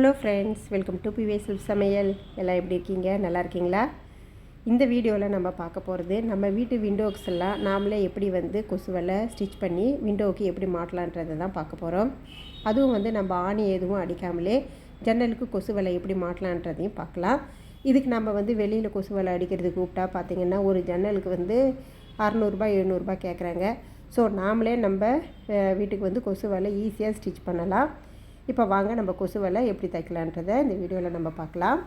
Hello friends welcome to பிவே செல்ஃப் சமையல் எல்லாம் எப்படி இருக்கீங்க? நல்லா இருக்கீங்களா? இந்த வீடியோவில் நம்ம பார்க்க போகிறது நம்ம வீட்டு விண்டோக்ஸ் எல்லாம் நாமளே எப்படி வந்து கொசுவலை ஸ்டிச் பண்ணி விண்டோவுக்கு எப்படி மாட்டலான்றதை தான் பார்க்க போகிறோம் அதுவும் வந்து நம்ம ஆணி எதுவும் அடிக்காமலே ஜன்னலுக்கு கொசுவலை எப்படி மாட்டலான்றதையும் பார்க்கலாம். இதுக்கு நம்ம வந்து வெளியில் கொசுவலை அடிக்கிறது கூப்பிட்டா பார்த்திங்கன்னா ஒரு ஜன்னலுக்கு வந்து அறநூறுபா எழுநூறுபா கேட்குறாங்க ஸோ நாமளே நம்ம வீட்டுக்கு வந்து கொசுவலை ஈஸியாக ஸ்டிச் பண்ணலாம். இப்போ வாங்க நம்ம கொசுவலை எப்படி தைக்கலான்றதை இந்த வீடியோவில் நம்ம பார்க்கலாம்.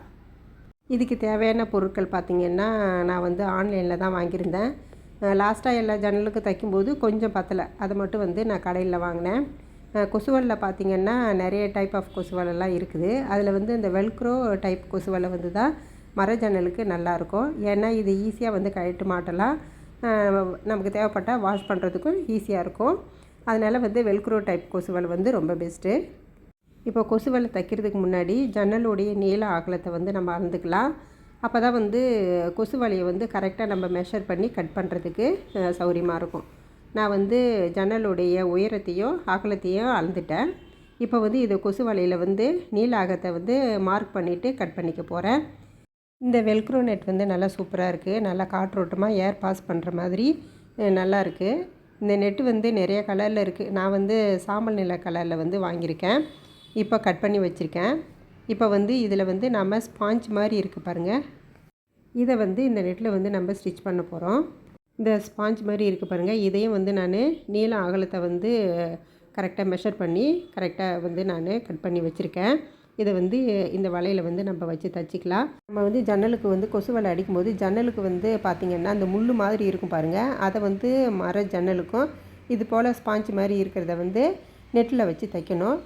இதுக்கு தேவையான பொருட்கள் பார்த்திங்கன்னா நான் வந்து ஆன்லைனில் தான் வாங்கியிருந்தேன். லாஸ்ட்டாக எல்லா ஜன்னலுக்கு தைக்கும்போது கொஞ்சம் பத்தலை. அதை மட்டும் வந்து நான் கடையில் வாங்கினேன். கொசுவலில் பார்த்திங்கன்னா நிறைய டைப் ஆஃப் கொசுவலெல்லாம் இருக்குது. அதில் வந்து இந்த வெல்க்ரோ டைப் கொசுவலை வந்து தான் மர ஜன்னலுக்கு நல்லாயிருக்கும். ஏன்னா இது ஈஸியாக வந்து கழட்டு மாட்டலாம். நமக்கு தேவைப்பட்டால் வாஷ் பண்ணுறதுக்கும் ஈஸியாக இருக்கும். அதனால் வந்து வெல்க்ரோ டைப் கொசுவல் வந்து ரொம்ப பெஸ்ட்டு இப்போ கொசுவலை தைக்கிறதுக்கு முன்னாடி ஜன்னலுடைய நீள அகலத்தை வந்து நம்ம அளந்துக்கலாம். அப்போ தான் வந்து கொசு வலையை வந்து கரெக்டாக நம்ம மெஷர் பண்ணி கட் பண்ணுறதுக்கு சௌகரியமாக இருக்கும். நான் வந்து ஜன்னலுடைய உயரத்தையும் அகலத்தையும் அளந்துட்டேன். இப்போ வந்து இது கொசு வலையில் வந்து நீள அகத்தை வந்து மார்க் பண்ணிவிட்டு கட் பண்ணிக்க போகிறேன் இந்த வெல்க்ரோ நெட் வந்து நல்லா சூப்பராக இருக்குது நல்லா காற்றோட்டமாக ஏர் பாஸ் பண்ணுற மாதிரி நல்லா இருக்குது இந்த நெட்டு வந்து நிறைய கலரில் இருக்குது நான் வந்து சாம்பல் நில கலரில் வந்து வாங்கியிருக்கேன். இப்போ கட் பண்ணி வச்சுருக்கேன். இப்போ வந்து இதில் வந்து நம்ம ஸ்பாஞ்ச் மாதிரி இருக்குது பாருங்கள் இதை வந்து இந்த நெட்டில் வந்து நம்ம ஸ்டிச் பண்ண போகிறோம் இந்த ஸ்பாஞ்ச் மாதிரி இருக்குது பாருங்கள் இதையும் வந்து நான் நீளம் அகலத்தை வந்து கரெக்டாக மெஷர் பண்ணி கரெக்டாக வந்து நான் கட் பண்ணி வச்சுருக்கேன். இதை வந்து இந்த வலையில் வந்து நம்ம வச்சு தச்சுக்கலாம். நம்ம வந்து ஜன்னலுக்கு வந்து கொசு வலை அடிக்கும்போது ஜன்னலுக்கு வந்து பார்த்திங்கன்னா அந்த முள் மாதிரி இருக்கும் பாருங்கள் அதை வந்து மர ஜன்னலுக்கும் இது போல் ஸ்பாஞ்ச் மாதிரி இருக்கிறத வந்து நெட்டில் வச்சு தைக்கணும்.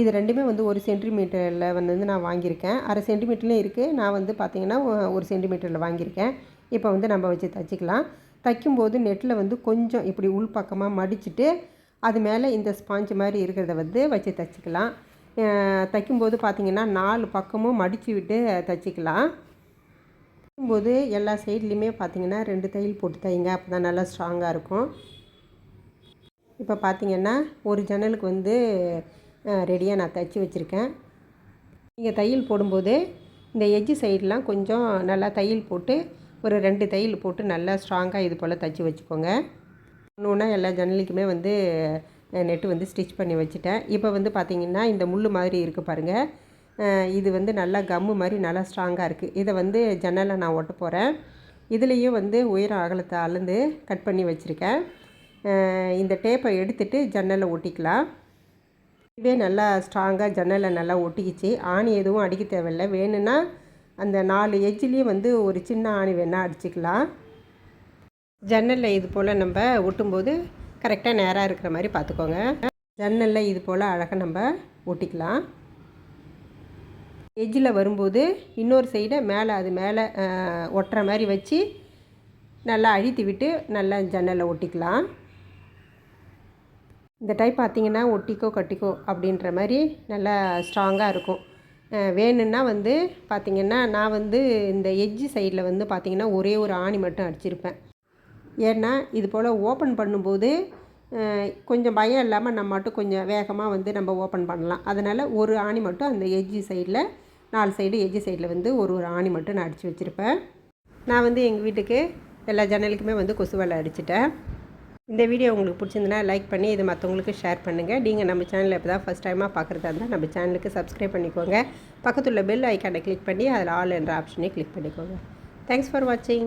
இது ரெண்டுமே வந்து ஒரு சென்டிமீட்டரில் வந்து நான் வாங்கியிருக்கேன். அரை சென்டிமீட்டர்லேயும் இருக்குது நான் வந்து பார்த்திங்கன்னா ஒரு சென்டிமீட்டரில் வாங்கியிருக்கேன். இப்போ வந்து நம்ம வச்சு தைச்சிக்கலாம். தைக்கும்போது நெட்டில் வந்து கொஞ்சம் இப்படி உள் பக்கமாக மடிச்சுட்டு அது மேலே இந்த ஸ்பாஞ்ச் மாதிரி இருக்கிறத வந்து வச்சு தைச்சிக்கலாம். தைக்கும்போது பார்த்திங்கன்னா நாலு பக்கமும் மடித்து விட்டு தைச்சிக்கலாம். தைக்கும்போது எல்லா சைட்லேயுமே பார்த்திங்கன்னா ரெண்டு தையல் போட்டு தைங்க. அப்போ தான் நல்லா ஸ்ட்ராங்காக இருக்கும். இப்போ பார்த்திங்கன்னா ஒரு ஜன்னலுக்கு வந்து ரெடியாக நான் தைச்சி வச்சுருக்கேன். நீங்கள் தையல் போடும்போது இந்த எஜ்ஜு சைடெலாம் கொஞ்சம் நல்லா தையல் போட்டு ஒரு ரெண்டு தையல் போட்டு நல்லா ஸ்ட்ராங்காக இது போல் தைச்சி வச்சுக்கோங்க. ஒன்று ஒன்றா எல்லா ஜன்னலுக்குமே வந்து நெட்டு வந்து ஸ்டிச் பண்ணி வச்சுட்டேன். இப்போ வந்து பார்த்திங்கன்னா இந்த முள் மாதிரி இருக்குது பாருங்கள் இது வந்து நல்லா கம்மு மாதிரி நல்லா ஸ்ட்ராங்காக இருக்குது இதை வந்து ஜன்னலை நான் ஒட்ட போகிறேன் இதுலேயும் வந்து உயர அகலத்தை அளந்து கட் பண்ணி வச்சுருக்கேன். இந்த டேப்பை எடுத்துகிட்டு ஜன்னலை ஒட்டிக்கலாம். இதுவே நல்லா ஸ்ட்ராங்காக ஜன்னலில் நல்லா ஒட்டிக்கிச்சு. ஆணி எதுவும் அடிக்க தேவையில்லை. வேணும்னா அந்த நாலு எஜ்ஜிலையும் வந்து ஒரு சின்ன ஆணி வேணால் அடிச்சுக்கலாம். ஜன்னலில் இது போல் நம்ம ஒட்டும்போது கரெக்டாக நேராக இருக்கிற மாதிரி பார்த்துக்கோங்க. ஜன்னலில் இது போல் அழகாக நம்ம ஒட்டிக்கலாம். எஜ்ஜில் வரும்போது இன்னொரு சைடை மேலே அது மேலே ஒட்டுற மாதிரி வச்சு நல்லா அழுத்தி விட்டு நல்லா ஜன்னலில் ஒட்டிக்கலாம். இந்த டைப் பார்த்திங்கன்னா ஒட்டிக்கோ கட்டிக்கோ அப்படின்ற மாதிரி நல்லா ஸ்ட்ராங்காக இருக்கும். வேணும்னா வந்து பார்த்திங்கன்னா நான் வந்து இந்த எஜ்ஜி சைடில் வந்து பார்த்திங்கன்னா ஒரே ஒரு ஆணி மட்டும் அடிச்சிருப்பேன். ஏன்னா இது போல் ஓப்பன் பண்ணும்போது கொஞ்சம் பயம் இல்லாமல் நம்ம மட்டும் கொஞ்சம் வேகமாக வந்து நம்ம ஓப்பன் பண்ணலாம். அதனால் ஒரு ஆணி மட்டும் அந்த எஜ்ஜி சைடில் நாலு சைடு எஜ்ஜி சைடில் வந்து ஒரு ஒரு ஆணி மட்டும் நான் அடித்து வச்சுருப்பேன். நான் வந்து எங்கள் வீட்டுக்கு எல்லா ஜன்னலுக்குமே வந்து கொசு வலை அடிச்சிட்டேன். இந்த வீடியோ உங்களுக்கு பிடிச்சிருந்தனா லைக் பண்ணி இது மற்றவங்களுக்கு ஷேர் பண்ணுங்கள் நீங்கள் நம்ம சேனலில் இப்போ தான் ஃபஸ்ட் டைமாக பார்க்குறதா இருந்தால் நம்ம சேனலுக்கு சப்ஸ்கிரைப் பண்ணிக்கோங்க. பக்கத்துள்ள பெல் ஐக்கானை கிளிக் பண்ணி அதில் ஆல் என்ற ஆப்ஷனையும் கிளிக் பண்ணிக்கோங்க. தேங்க்ஸ் ஃபார் வாட்சிங்